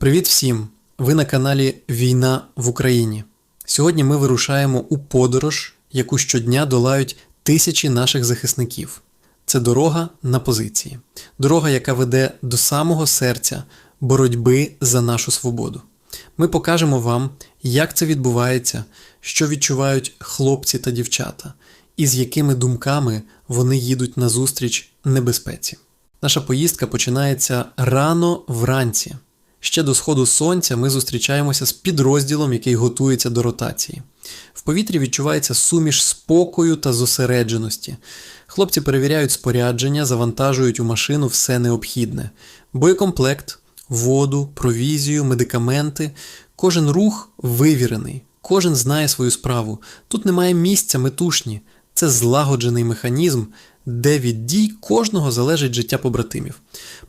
Привіт всім! Ви на каналі Війна в Україні. Сьогодні ми вирушаємо у подорож, яку щодня долають тисячі наших захисників. Це дорога на позиції, дорога, яка веде до самого серця боротьби за нашу свободу. Ми покажемо вам, як це відбувається, що відчувають хлопці та дівчата, і з якими думками вони їдуть назустріч небезпеці. Наша поїздка починається рано вранці. Ще до сходу сонця ми зустрічаємося з підрозділом, який готується до ротації. В повітрі відчувається суміш спокою та зосередженості. Хлопці перевіряють спорядження, завантажують у машину все необхідне: боєкомплект, воду, провізію, медикаменти. Кожен рух вивірений, кожен знає свою справу. Тут немає місця метушні. Це злагоджений механізм, де від дій кожного залежить життя побратимів.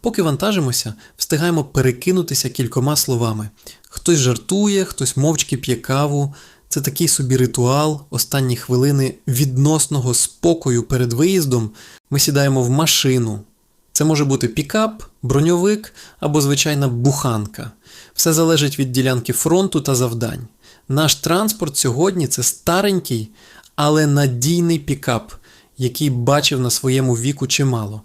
Поки вантажимося, встигаємо перекинутися кількома словами. Хтось жартує, хтось мовчки п'є каву. Це такий собі ритуал, останні хвилини відносного спокою перед виїздом. Ми сідаємо в машину. Це може бути пікап, броньовик або звичайна буханка. Все залежить від ділянки фронту та завдань. Наш транспорт сьогодні це старенький, але надійний пікап, який бачив на своєму віку чимало.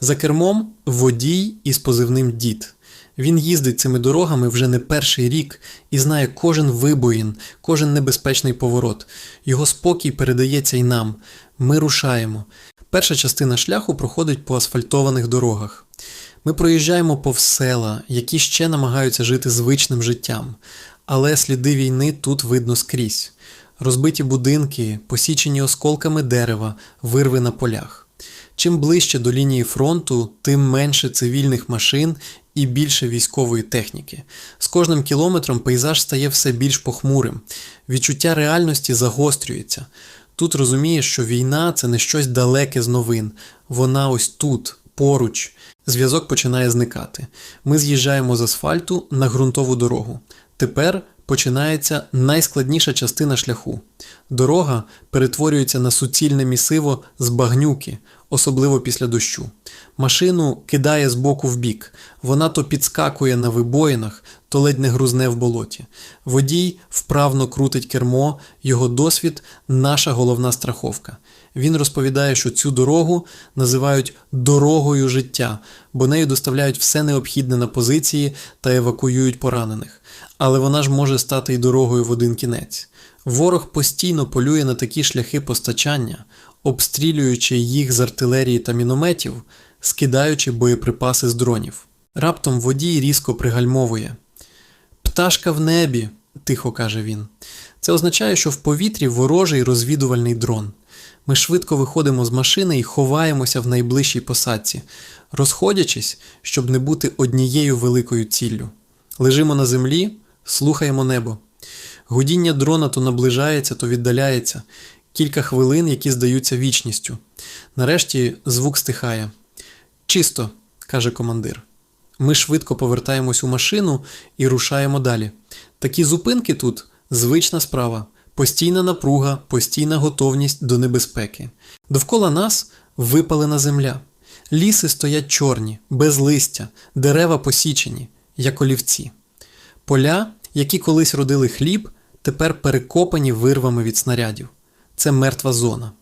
За кермом водій із позивним дід. Він їздить цими дорогами вже не перший рік і знає кожен вибоїн, кожен небезпечний поворот. Його спокій передається й нам. Ми рушаємо. Перша частина шляху проходить по асфальтованих дорогах. Ми проїжджаємо повз села, які ще намагаються жити звичним життям, але сліди війни тут видно скрізь. Розбиті будинки, посічені осколками дерева, вирви на полях. Чим ближче до лінії фронту, тим менше цивільних машин і більше військової техніки. З кожним кілометром пейзаж стає все більш похмурим. Відчуття реальності загострюється. Тут розумієш, що війна це не щось далеке з новин. Вона ось тут, поруч. Зв'язок починає зникати. Ми з'їжджаємо з асфальту на ґрунтову дорогу. Тепер починається найскладніша частина шляху. Дорога перетворюється на суцільне місиво з багнюки, особливо після дощу. Машину кидає з боку в бік. Вона то підскакує на вибоїнах, то ледь не грузне в болоті. Водій вправно крутить кермо, його досвід наша головна страховка. Він розповідає, що цю дорогу називають дорогою життя, бо нею доставляють все необхідне на позиції та евакуюють поранених. Але вона ж може стати й дорогою в один кінець. Ворог постійно полює на такі шляхи постачання, обстрілюючи їх з артилерії та мінометів, скидаючи боєприпаси з дронів. Раптом водій різко пригальмовує. Пташка в небі, тихо каже він. Це означає, що в повітрі ворожий розвідувальний дрон. Ми швидко виходимо з машини і ховаємося в найближчій посадці, розходячись, щоб не бути однією великою ціллю. Лежимо на землі, слухаємо небо. Гудіння дрона то наближається, то віддаляється, кілька хвилин, які здаються вічністю. Нарешті звук стихає. Чисто, каже командир. Ми швидко повертаємось у машину і рушаємо далі. Такі зупинки тут звична справа, постійна напруга, постійна готовність до небезпеки. Довкола нас випалена земля. Ліси стоять чорні, без листя, дерева посічені, як олівці. Поля, які колись родили хліб, тепер перекопані вирвами від снарядів. Це мертва зона.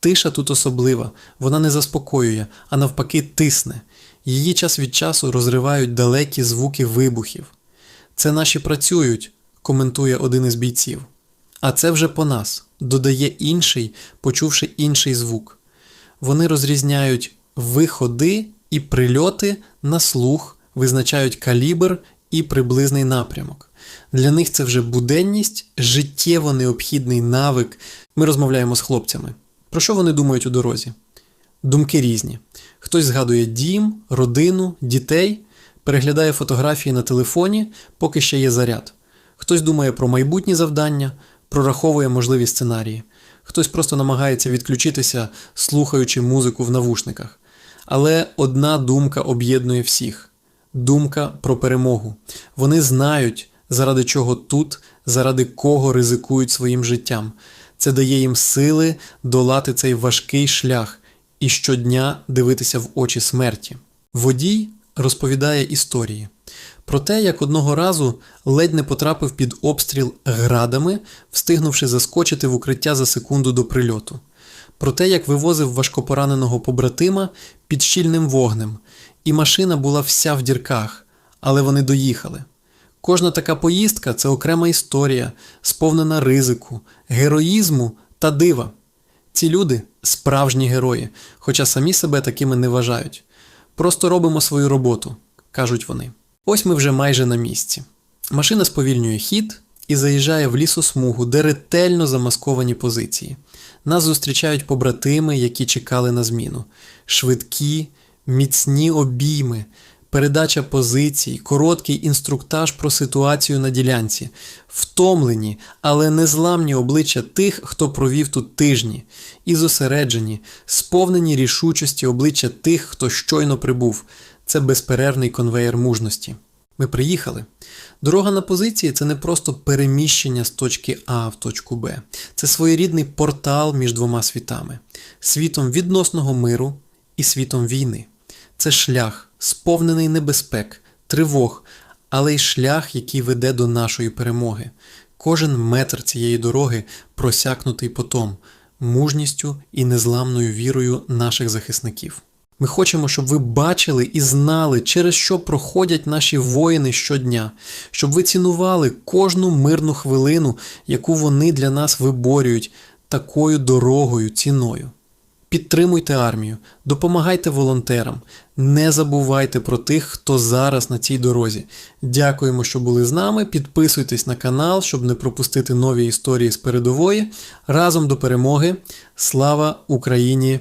Тиша тут особлива, вона не заспокоює, а навпаки, тисне. Її час від часу розривають далекі звуки вибухів. Це наші працюють, коментує один із бійців. А це вже по нас, додає інший, почувши інший звук. Вони розрізняють виходи і прильоти на слух, визначають калібр і приблизний напрямок. Для них це вже буденність, життєво необхідний навик. Ми розмовляємо з хлопцями. Про що вони думають у дорозі? Думки різні. Хтось згадує дім, родину, дітей, переглядає фотографії на телефоні, поки ще є заряд. Хтось думає про майбутні завдання, прораховує можливі сценарії. Хтось просто намагається відключитися, слухаючи музику в навушниках. Але одна думка об'єднує всіх думка про перемогу. Вони знають, заради чого тут, заради кого ризикують своїм життям. Це дає їм сили долати цей важкий шлях і щодня дивитися в очі смерті. Водій розповідає історії. Про те, як одного разу ледь не потрапив під обстріл градами, встигнувши заскочити в укриття за секунду до прильоту. Про те, як вивозив важкопораненого побратима під щільним вогнем, і машина була вся в дірках, але вони доїхали. Кожна така поїздка це окрема історія, сповнена ризику, героїзму та дива. Ці люди справжні герої, хоча самі себе такими не вважають. Просто робимо свою роботу, кажуть вони. Ось ми вже майже на місці. Машина сповільнює хід і заїжджає в лісосмугу, де ретельно замасковані позиції. Нас зустрічають побратими, які чекали на зміну. Швидкі, міцні обійми, передача позицій, короткий інструктаж про ситуацію на ділянці, втомлені, але незламні обличчя тих, хто провів тут тижні, і зосереджені, сповнені рішучості обличчя тих, хто щойно прибув. Це безперервний конвеєр мужності. Ми приїхали. Дорога на позиції це не просто переміщення з точки А в точку Б. Це своєрідний портал між двома світами: світом відносного миру і світом війни. Це шлях, сповнений небезпек, тривог, але й шлях, який веде до нашої перемоги. Кожен метр цієї дороги просякнутий потом, мужністю і незламною вірою наших захисників. Ми хочемо, щоб ви бачили і знали, через що проходять наші воїни щодня, щоб ви цінували кожну мирну хвилину, яку вони для нас виборюють такою дорогою, ціною. Підтримуйте армію, допомагайте волонтерам, не забувайте про тих, хто зараз на цій дорозі. Дякуємо, що були з нами. Підписуйтесь на канал, щоб не пропустити нові історії з передової. Разом до перемоги. Слава Україні!